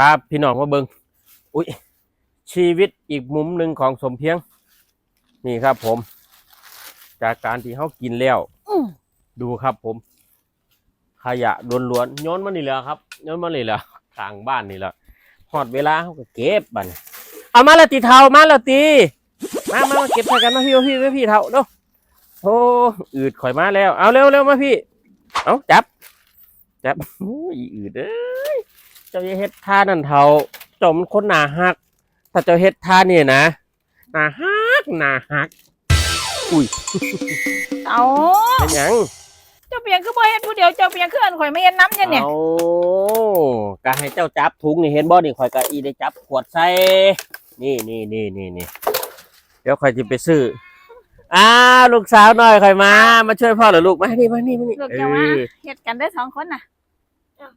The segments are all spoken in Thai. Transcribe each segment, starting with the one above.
ครับพี่น้องมาเบิงอุ้ยชีวิตอีกมุมหนึ่งของสมเพียง นี่ครับผม จากการที่เขากินแล้วอืมดูครับผม ขยะล้วนๆโย้อนมานี่แหละครับโย้อนมานี่แหละทางบ้านนี่แหละหอดเวลาเขาก็เก็บบัดนเอามาละตีเทามาละตีมามามาเก็บใส่กันนะพี่พี่พี่พี่เทาเนาะโอ้อืดข่อยมาแล้ว เอาเร็วเร็วมาพี่ เอาจับ จับโอ้ยอืดเอ้ย เจ้าอย่าเฮ็ดท่านั่นเทาเจอมนคนหนาหัก ถ้าเจ้าเฮ็ดท่านี่นะหนาหักหนาหัก อุ้ยเอาเป็นหยังเจ้าเปียงคือบ่เฮ็ดผู้เดียวเจ้าเปียงคืออันข่อยไม่เฮ็ดน้ำเนี่ยเนี่ยเอาก็ให้เจ้าจับถุงนี่เห็นบ่นี่ข่อยก็อีได้จับขวดใส่นี่นี่นี่นี่นี่เดี๋ยวข่อยจะไปซื้ออ้าวลูกสาวหน่อยข่อยมา มาช่วยพ่อเหรอลูกมานี่มานี่มานี่ลูกเอเจ้าว่าอเฮ็ดกันได้สองคนน่ะ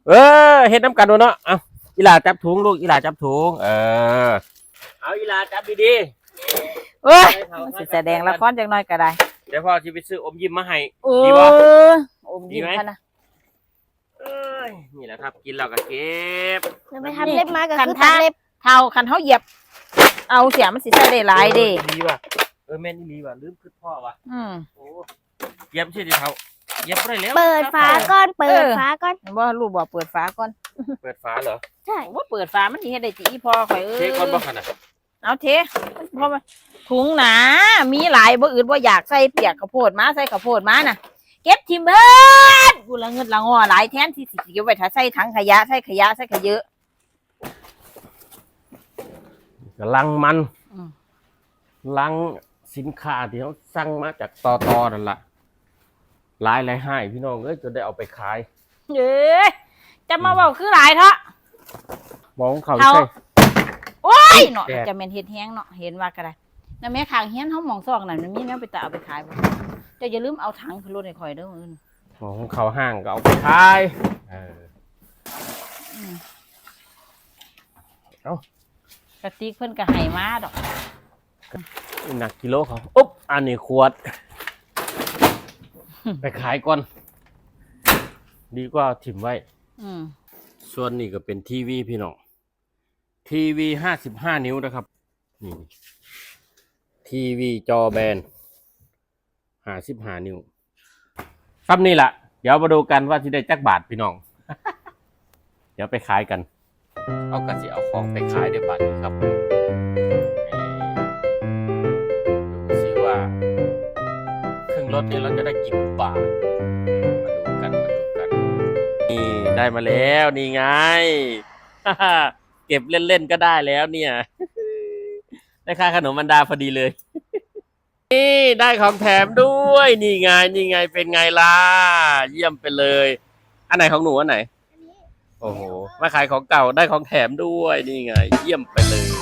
เออเฮ็ดน้ำกันดูเนาะเอาอีหลาจับถุงลูกอีหลาจับถุงเออเอาอีหลาจับดีเอ้ยๆมันสิแสดงละครจังน้อยก็ได้เดี๋ยวพ่อจะไปซื้ออมยิ้มมาให้ เอดีบ่ออมยิ้มดีไหมกันนะเอ้ยนี่แหละครับกินแล้วก็เก็บเราไปทำเล็บมาก็คันคือท่าทำเล็บเท่าคันเฮาเหยียบ เอาเสียมันสิใส่ได้หลายเด้เออดีว่ะเออแม่นอี่ลีว่ะลืมคือพ่อว่ะอืมโอ้เย็บใช่ดิเขา เย็บได้แล้วเปิดฝาก้อนเปิดฝาก้อนเห็นบ่ลูกบอกเปิดฝาก่อน เปิดฝาเหรอใช่ว่าเปิดฝามันสิเฮ็ดได้จีอีพอข่อยเอ้เทยก่อนบ่ขนาดเอาเทเพราะว่าถุงหนา มีหลายบ่อื่นบ่อยากใส่เปียกข้าวโพดมาใส่ข้าวโพดมาน่ะ เก็บทิมเบิดกูละเงินละงอหลายแทนที่สิเก็บไว้ถ้าใส่ถังขยะใส่ขยะใส่ขยะกำลังมันอืมลังสินค้าที่เขาสั่งมาจากตอตอนั่นล่ะ หลายหลายให้พี่น้องเอ้ยจะได้เอาไปขายเอ้ยจะมาเว้าคือหลายเถอะมองเขาเขาใช่โอ้ยเนาะแดดจะแม่นเฮ็ดแฮงเนาะเห็นว่าก็ได้แล้วแม่ข้างเฮียนเฮาหมองซอกนั่นมันมีแนวไปตะเอาไปขายบ่เจ้าอย่าลืมเอาถังขึ้นรถให้ข่อยเด้อมื้ออื่นมองเขาห้างก็เอาไปขายเอออืมเอ้ากระติกเพิ่นก็ให้มาดอกหนักกิโลเขาอุ๊บอันนี้ขวด ไปขายก่อน ดีกว่าถิ่มไว้อืมส่วนนี้ก็เป็นทีวีพี่น้องทีวีห้าสิบห้านิ้วนะครับนี่ทีวีจอแบนห้าสิบห้านิ้วซ้ำนี่แหละเดี๋ยวมาดูกันว่าที่ได้จักบาทพี่น้อง เดี๋ยวไปขายกัน เอากระสิเอาของไปขายได้บาทนี้ครับ รื่องรถนี้เราจะได้กี่บาทมาดูกันมาดูกัน นี่ได้มาแล้วนี่ไง เก็บเล่นๆก็ได้แล้วเนี่ย ได้ค่าขนมมันดาพอดีเลย นี่ได้ของแถมด้วย นี่ไงนี่ไงเป็นไงล่ะ เยี่ยมไปเลย อันไหนของหนูอันไหน โอ้โห มาขายของเก่าได้ของแถมด้วย นี่ไง เยี่ยมไปเลย